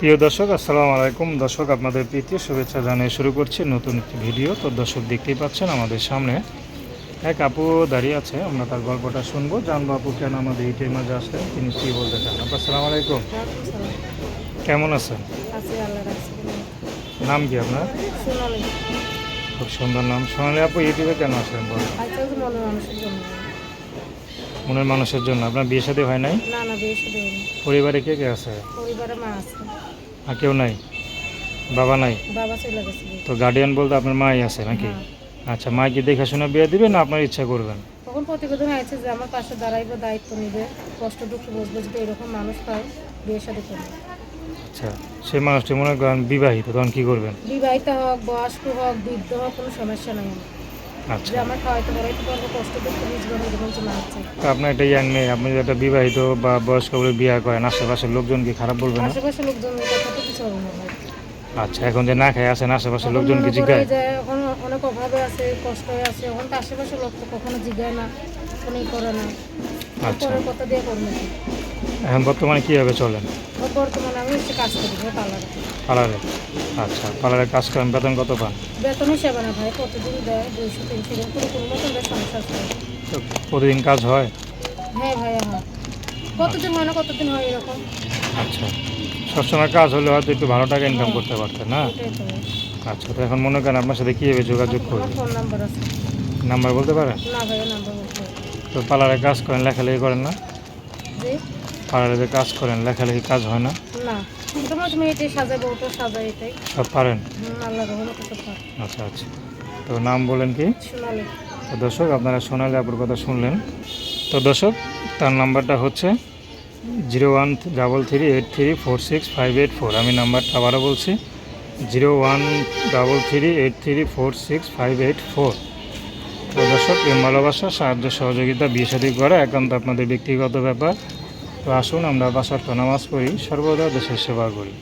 প্রিয় দর্শক আসসালামু আলাইকুম। দর্শক আপনাদের প্রীতি শুভেচ্ছা জানিয়ে শুরু করছি নতুন একটি ভিডিও। তো দর্শক দেখতেই পাচ্ছেন আমাদের সামনে এক আপু দাঁড়িয়ে আছে। আমরা তার গল্পটা শুনব। জানব আপু কেন আমাদের এই টাইমে মাঝে আসলেন তিনি কী বলতে চান? আপু আসসালামু আলাইকুম। কেমন আছেন? নাম কি আপনার? খুব সুন্দর নাম। সোনালি আপু ইউটিউবে কেন আসলেন বলেন? আচ্ছা মনের মানুষের জন্য। আপনার বিয়ে সাথে হয় নাই? না না বেশ দেয়নি পরিবারে কে কে আছে? পরিবারে মা আছে। আর কেউ নাই? বাবা নাই? বাবা চলে গেছে। তো গার্ডিয়ান বলতে আপনার মাই আছে নাকি। আচ্ছা মা কি দেখাশোনা বিয়ে দিবেন না আপনার ইচ্ছা করবেন? তখন প্রতিবেদন আছে যে আমার পাশে দাঁড়াইবে দায়িত্ব নিবে। কষ্ট দুঃখ বুঝবে যদি এরকম মানুষ পায় বিয়ের সাথে করবে। আচ্ছা সেই মানুষটি মনে করেন বিবাহিত তখন কি করবেন? বিবাহিত হোক বয়স্ক হোক বৃদ্ধ হোক কোনো সমস্যা নাই যে আমার খাওয়াইতে পড়াইতে পারব কষ্ট দুঃখ বুঝবে এরকম যে মানুষ আপনার একটা ইয়াং মেয়ে আপনি একটা বিবাহিত বা বয়স্ক বলে বিয়ে করেন আশেপাশের লোকজন কি খারাপ বলবে না? আশেপাশে লোকজনের কথা তো কিছু হবে না আচ্ছা এখন যে না খেয়ে আসেন আশেপাশের লোকজন কি এখন অনেক অভাবে আছে কষ্ট হয়ে আছে এখন তো আশেপাশে লোক তো কখনো জিজ্ঞায় না কোনো করে না। আচ্ছা। কথা দিয়ে করবে? এখন বর্তমানে কীভাবে চলেন? ও বর্তমানে আমি হচ্ছে কাজ করি পার্লারে। পার্লারে? আচ্ছা পার্লারে কাজ করেন বেতন কত পান? বেতন হিসাবে না ভাই প্রতিদিন দেয় দুইশো তিনশো কোনো কোনো মতন সংসার তো প্রতিদিন কাজ হয়? হ্যাঁ হ্যাঁ। কতদিন হয় কতদিন হয় এরকম? আচ্ছা সবসময় কাজ হলে হয়তো একটু ভালো টাকা ইনকাম করতে পারতেন না? আচ্ছা তো এখন মনে করেন আপনার সাথে কীভাবে যোগাযোগ করবেন নাম্বার বলতে পারেন? না ভাইয়া নাম্বার তো পার্লারে কাজ করেন লেখালেখি করেন না? যে কাজ করেন লেখালেখি কাজ হয় না? না তোমার তুমি এটাই সাজাই বউটা সাজাই এটাই। সব পারেন? হুম, আল্লাহ রহমতে সব। আচ্ছা আচ্ছা। তো নাম বলেন কি? সোনালি। তো দর্শক আপনারা সোনালি আপুর কথা শুনলেন। তো দর্শক তার নাম্বারটা হচ্ছে zero one double three eight three four six five eight four. আমি নাম্বারটা আবারও বলছি zero one double three eight three four six five eight four. তো দর্শক ভালোবাসা সাহায্য সহযোগিতা বিয়ে শাদী করা একান্ত আপনাদের ব্যক্তিগত ব্যাপার। তো আসুন আমরা বাসার নামাজ পড়ি সর্বদা দেশের সেবা করি।